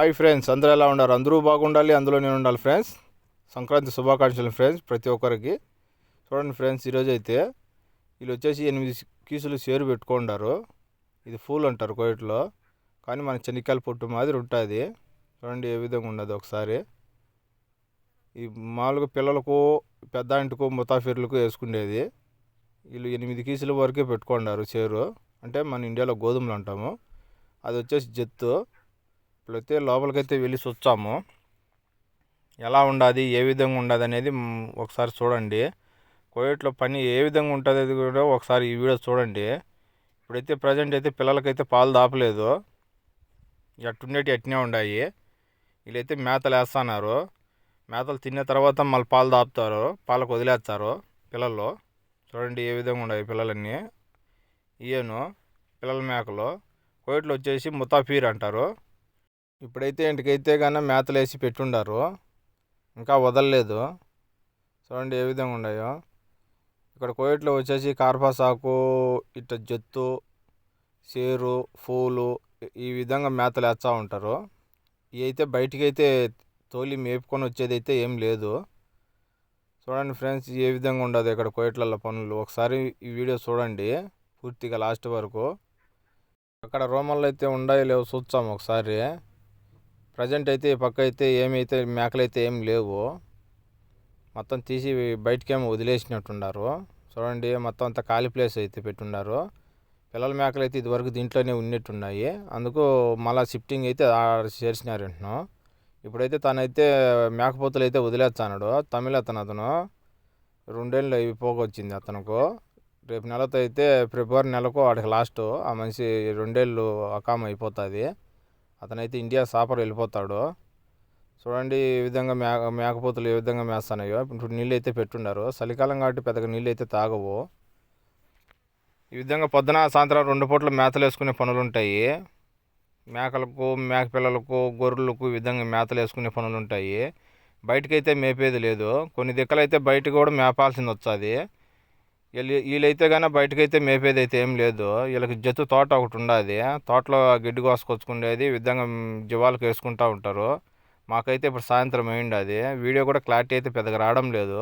Hi friends అందరూ ఎలా ఉన్నారు? అందరూ బాగుండాలి అందులో నేను ఉండాలి ఫ్రెండ్స్. సంక్రాంతి శుభాకాంక్షలు ఫ్రెండ్స్ ప్రతి ఒక్కరికి. చూడండి ఫ్రెండ్స్ ఈరోజు అయితే వీళ్ళు వచ్చేసి ఎనిమిది కీసులు సేరు పెట్టుకుంటారు. ఇది ఫూల్ అంటారు కోయిట్లో. కానీ మన చెనిక్కాయల పొట్టు మాదిరి ఉంటుంది. చూడండి ఏ విధంగా ఉండదు ఒకసారి. ఈ మామూలుగా పిల్లలకు పెద్ద ఇంటికి ముతాఫీర్లకు వేసుకునేది. వీళ్ళు ఎనిమిది కీసుల వరకే పెట్టుకుంటారు చేరు. అంటే మన ఇండియాలో గోధుమలు అంటాము. అది వచ్చేసి జత్తు. ఇప్పుడైతే లోపలికైతే వెళ్ళి వచ్చాము ఎలా ఉండాది ఏ విధంగా ఉండదు అనేది ఒకసారి చూడండి. కోవిడ్లో పని ఏ విధంగా ఉంటుంది అది కూడా ఒకసారి ఈ వీడియో చూడండి. ఇప్పుడైతే ప్రజెంట్ అయితే పిల్లలకైతే పాలు దాపలేదు. ఎట్టుండేటి ఎట్నే ఉన్నాయి వీళ్ళైతే మేతలు వేస్తున్నారు. మేతలు తిన్న తర్వాత మళ్ళీ పాలు దాపుతారు. పాలకు వదిలేస్తారు పిల్లలు. చూడండి ఏ విధంగా ఉన్నాయి పిల్లలన్నీ. ఈయను పిల్లల మేకలు. కోయిట్లో వచ్చేసి ముతాఫీర్ అంటారు. ఇప్పుడైతే ఇంటికైతే కానీ మేతలు వేసి పెట్టుండారు. ఇంకా వదలలేదు. చూడండి ఏ విధంగా ఉన్నాయో. ఇక్కడ కోయిట్లో వచ్చేసి కార్పా సాకు ఇట్ట జత్తు సేరు పూలు ఈ విధంగా మేతలు వేస్తూ ఉంటారు. ఇవి అయితే బయటికి అయితే తోలి మేపుకొని వచ్చేది అయితే ఏం లేదు. చూడండి ఫ్రెండ్స్ ఏ విధంగా ఉండదు ఇక్కడ కోయిట్లలో పనులు. ఒకసారి ఈ వీడియో చూడండి. పూర్తిగా లాస్ట్ వరకు. అక్కడ రోమన్లు అయితే ఉండాయో లేవు చూస్తాము ఒకసారి. ప్రజెంట్ అయితే ఈ పక్క అయితే ఏమైతే మేకలు అయితే ఏం లేవు. మొత్తం తీసి బయటకేమో వదిలేసినట్టున్నారు. చూడండి మొత్తం అంతా ఖాళీ ప్లేస్ అయితే పెట్టున్నారు. పిల్లల మేకలు అయితే ఇదివరకు దీంట్లోనే ఉన్నట్టున్నాయి. అందుకు మళ్ళీ షిఫ్టింగ్ అయితే చేసినారు అంటున్నాం. ఇప్పుడైతే తనైతే మేకపోతులు అయితే వదిలేస్తాడు తమిళ అతను అతను రెండేళ్ళు ఇవి పోగొచ్చింది అతనుకు. రేపు నెలతో అయితే ఫిబ్రవరి నెలకు వాడికి లాస్ట్. ఆ మనిషి రెండేళ్ళు అకామ్ అయిపోతుంది. అతనైతే ఇండియా సాపర్ వెళ్ళిపోతాడు. చూడండి ఈ విధంగా మేక మేకపోతులు ఏ విధంగా మేస్తున్నాయో ఇప్పుడు నీళ్ళు అయితే పెట్టుండారు. చలికాలం కాబట్టి పెద్దగా నీళ్ళు అయితే తాగవు. ఈ విధంగా పొద్దున సాయంత్రం రెండు పూట్ల మేతలు వేసుకునే పనులు ఉంటాయి మేకలకు మేక పిల్లలకు గొర్రెలకు ఈ విధంగా మేతలు వేసుకునే పనులు ఉంటాయి బయటకైతే మేపేది లేదు. కొన్ని దిక్కలైతే బయట కూడా మేపాల్సింది వచ్చాది వీళ్ళైతే కానీ బయటకైతే మేపేది అయితే ఏం లేదు. వీళ్ళకి జత్తు తోట ఒకటి ఉండదు. తోటలో గడ్డి కోసుకొచ్చుకునేది విధంగా జీవాలకు వేసుకుంటూ ఉంటారు. మాకైతే ఇప్పుడు సాయంత్రం అయింది అది వీడియో కూడా క్లారిటీ అయితే పెద్దగా రావడం లేదు.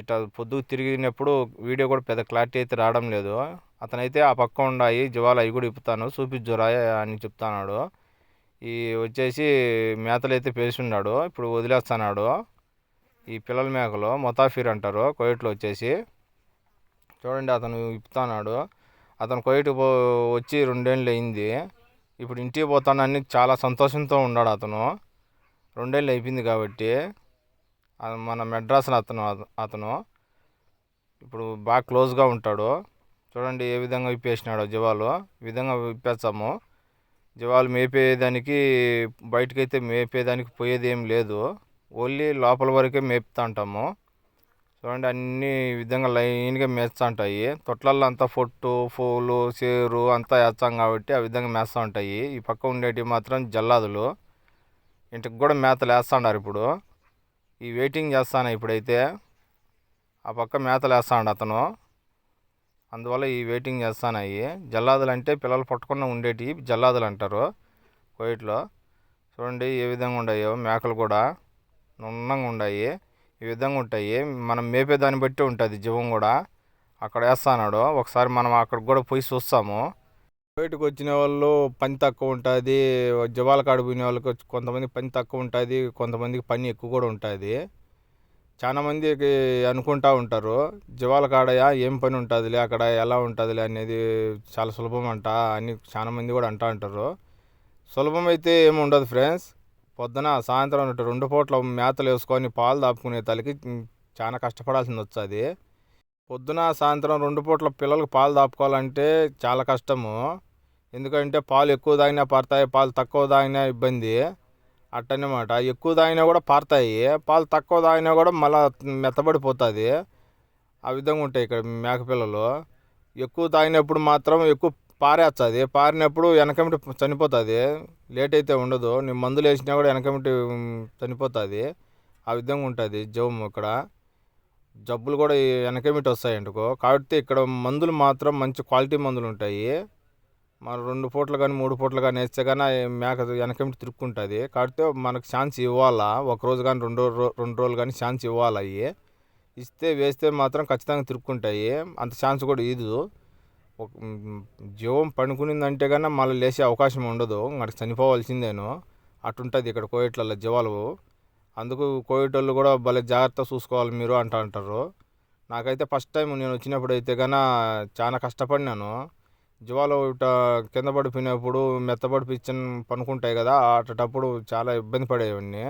ఇట్లా పొద్దు తిరిగినప్పుడు వీడియో కూడా పెద్ద క్లారిటీ అయితే రావడం లేదు. అతనైతే ఆ పక్క ఉండాయి జీవాలు అవి కూడా ఇప్పుతాను చూపించురా అని చెప్తున్నాడు. ఈ వచ్చేసి మేతలు అయితే పేసిన్నాడు ఇప్పుడు వదిలేస్తున్నాడు. ఈ పిల్లల మేకలు మొతాఫీర్ అంటారు కోయిట్లో వచ్చేసి. చూడండి అతను ఇప్పుతున్నాడు అతను కోయిట్ పో వచ్చి రెండేళ్ళు అయింది. ఇప్పుడు ఇంటికి పోతానని చాలా సంతోషంతో ఉన్నాడు అతను. రెండేళ్ళు అయిపోయింది కాబట్టి మన మెడ్రాస్లో అతను అతను ఇప్పుడు బాగా క్లోజ్గా ఉంటాడు. చూడండి ఏ విధంగా విప్పేసినాడో జీవాలు. ఈ విధంగా విప్పేస్తాము. జీవాలు మేపేదానికి బయటకైతే మేపేదానికి పోయేది ఏం లేదు. ఓన్లీ లోపల వరకే మేపుతా ఉంటాము. చూడండి అన్ని విధంగా లైన్గా మేస్తూ ఉంటాయి తొట్లల్లో అంతా పొట్టు పూలు చేరు అంతా వేస్తాం కాబట్టి ఆ విధంగా మేస్తూ ఉంటాయి ఈ పక్క ఉండేటివి మాత్రం జల్లాదులు. ఇంటికి కూడా మేతలు వేస్తున్నారు ఇప్పుడు. ఈ వెయిటింగ్ చేస్తాను ఇప్పుడైతే. ఆ పక్క మేతలు వేస్తాడు అతను. అందువల్ల ఈ వెయిటింగ్ చేస్తానయి జల్లాదులు అంటే పిల్లలు పట్టుకున్న ఉండేటివి జల్లాదులు అంటారు కోయిట్లో. చూడండి ఏ విధంగా ఉన్నాయో మేకలు కూడా. నున్నంగా ఉన్నాయి ఈ విధంగా ఉంటాయి. మనం మేపే దాన్ని బట్టి ఉంటుంది జీవం కూడా. అక్కడ వేస్తాడు ఒకసారి మనం అక్కడికి కూడా పోయి చూస్తాము. బయటకు వచ్చిన వాళ్ళు పని తక్కువ ఉంటుంది. జవాల కాడ పోయిన వాళ్ళకి కొంతమంది పని తక్కువ ఉంటుంది. కొంతమందికి పని ఎక్కువ కూడా ఉంటుంది. చాలామందికి అనుకుంటా ఉంటారు. జవాల కాడయా ఏం పని ఉంటుందిలే అక్కడ ఎలా ఉంటుందిలే అనేది చాలా సులభం అంట అని చాలామంది కూడా అంటూ ఉంటారు. సులభం అయితే ఏమి ఉండదు ఫ్రెండ్స్. పొద్దున సాయంత్రం రెండు పూట్ల మేతలు వేసుకొని పాలు దాపుకునే తల్లికి చాలా కష్టపడాల్సింది వచ్చేది. పొద్దున సాయంత్రం రెండు పూట్ల పిల్లలకు పాలు దాపుకోవాలంటే చాలా కష్టము. ఎందుకంటే పాలు ఎక్కువ తాగినా పారుతాయి పాలు తక్కువ తాగినా ఇబ్బంది. అట్టనమాట ఎక్కువ తాగినా కూడా పారుతాయి పాలు తక్కువ తాగినా కూడా మళ్ళా మెత్తబడిపోతుంది. ఆ విధంగా ఉంటాయి ఇక్కడ మేక పిల్లలు. ఎక్కువ తాగినప్పుడు మాత్రం ఎక్కువ పారేస్తుంది పారినప్పుడు వెనకమిటి చనిపోతుంది. లేట్ అయితే ఉండదు. నేను మందులు వేసినా కూడా వెనకమిటి చనిపోతుంది. ఆ విధంగా ఉంటుంది జవం ఇక్కడ జబ్బులు కూడా వెనకమిటి వస్తాయి అంటుకో కాబట్టి ఇక్కడ మందులు మాత్రం మంచి క్వాలిటీ మందులు ఉంటాయి. మన రెండు పూటలు కానీ మూడు పూటలు కానీ వేస్తే కానీ మేక వెనకమిటి తిరుక్కుంటుంది. కాబట్టి మనకు ఛాన్స్ ఇవ్వాలా? ఒక రోజు కానీ రెండు రెండు రోజులు కానీ ఛాన్స్ ఇవ్వాలి? అవి ఇస్తే వేస్తే మాత్రం ఖచ్చితంగా తిరుక్కుంటాయి. అంత ఛాన్స్ కూడా ఇదు జీవం పడుకునిందంటే కన్నా మళ్ళీ లేచే అవకాశం ఉండదు. అక్కడికి చనిపోవాల్సిందేను అటుంటుంది ఇక్కడ కోయట్లలో జీవాలు. అందుకు కోయేటోళ్ళు కూడా భలే జాగ్రత్త చూసుకోవాలి మీరు అంటూ అంటారు. నాకైతే ఫస్ట్ టైం నేను వచ్చినప్పుడు అయితే కన్నా చాలా కష్టపడినాను. జీవాలు ఇట కింద పడిపోయినప్పుడు మెత్తబడి పిచ్చని పనుకుంటాయి కదా అటప్పుడు చాలా ఇబ్బంది పడేవాడిని.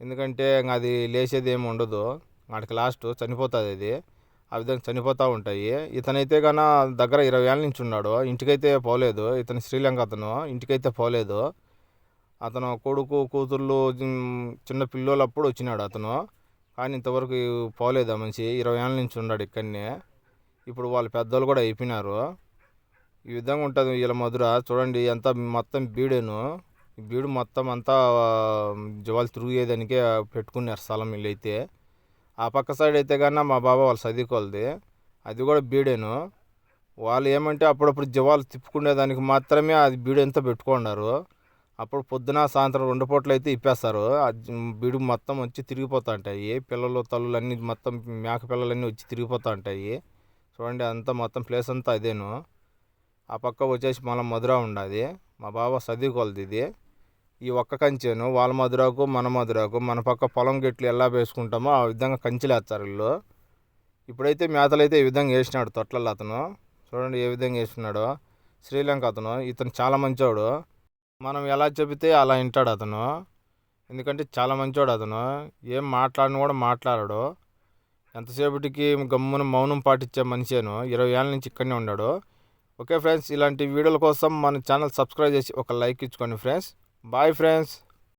ఎందుకంటే అది లేచేది ఏమి ఉండదు. వాటికి లాస్ట్ చనిపోతుంది అది. ఆ విధంగా చనిపోతూ ఉంటాయి. ఇతనైతే కన్నా దగ్గర ఇరవై ఏళ్ళ నుంచి ఉన్నాడు. ఇంటికైతే పోలేదు. ఇతను శ్రీలంక అతను ఇంటికైతే పోలేదు. అతను కొడుకు కూతుర్లు చిన్న పిల్లోళ్ళప్పుడు వచ్చినాడు అతను. కానీ ఇంతవరకు పోలేదు ఆ మనిషి. ఇరవై ఏళ్ళ నుంచి ఉన్నాడు ఇక్కడనే. ఇప్పుడు వాళ్ళ పెద్దోళ్ళు కూడా అయిపోయినారు. ఈ విధంగా ఉంటుంది వీళ్ళ మధుర. చూడండి ఎంత మొత్తం బీడేను. బీడు మొత్తం అంతా జవాలు తిరిగేదానికే పెట్టుకున్నారు స్థలం వీళ్ళైతే. ఆ పక్క సైడ్ అయితే కన్నా మా బాబా వాళ్ళు చదువుకోలేదు. అది కూడా బీడేను. వాళ్ళు ఏమంటే అప్పుడప్పుడు జవాలు తిప్పుకునేదానికి మాత్రమే అది బీడు ఎంత పెట్టుకున్నారు. అప్పుడు పొద్దున సాయంత్రం రెండు పూటలు అయితే ఇప్పేస్తారు. బీడు మొత్తం వచ్చి తిరిగిపోతూ ఉంటాయి పిల్లలు తల్లులు అన్నీ మొత్తం మేక పిల్లలన్నీ వచ్చి తిరిగిపోతూ ఉంటాయి చూడండి అంతా మొత్తం ప్లేస్ అంతా అదేను. ఆ పక్క వచ్చేసి మళ్ళీ మధుర ఉండదు. మా బాబా చదువుకోలేదు ఇది. ఈ ఒక్క కంచెను వాళ్ళ మధురకు మన మధురకు మన పక్క పొలం గెట్లు ఎలా వేసుకుంటామో ఆ విధంగా కంచెలు వేస్తారు వీళ్ళు. ఇప్పుడైతే మేతలు అయితే ఈ విధంగా వేసినాడు తొట్లలో అతను. చూడండి ఏ విధంగా వేస్తున్నాడో శ్రీలంక అతను. ఇతను చాలా మంచోడు. మనం ఎలా చెబితే అలా వింటాడు అతను. ఎందుకంటే చాలా మంచోడు అతను. ఏం మాట్లాడిన కూడా మాట్లాడాడు. ఎంతసేపటికి గమ్మున మౌనం పాటించే మనిషేను. ఇరవై ఏళ్ళ నుంచి ఇక్కడనే ఉన్నాడు. ఓకే ఫ్రెండ్స్ ఇలాంటి వీడియోల కోసం మన ఛానల్ సబ్స్క్రైబ్ చేసి ఒక లైక్ ఇచ్చుకోండి ఫ్రెండ్స్. Bye friends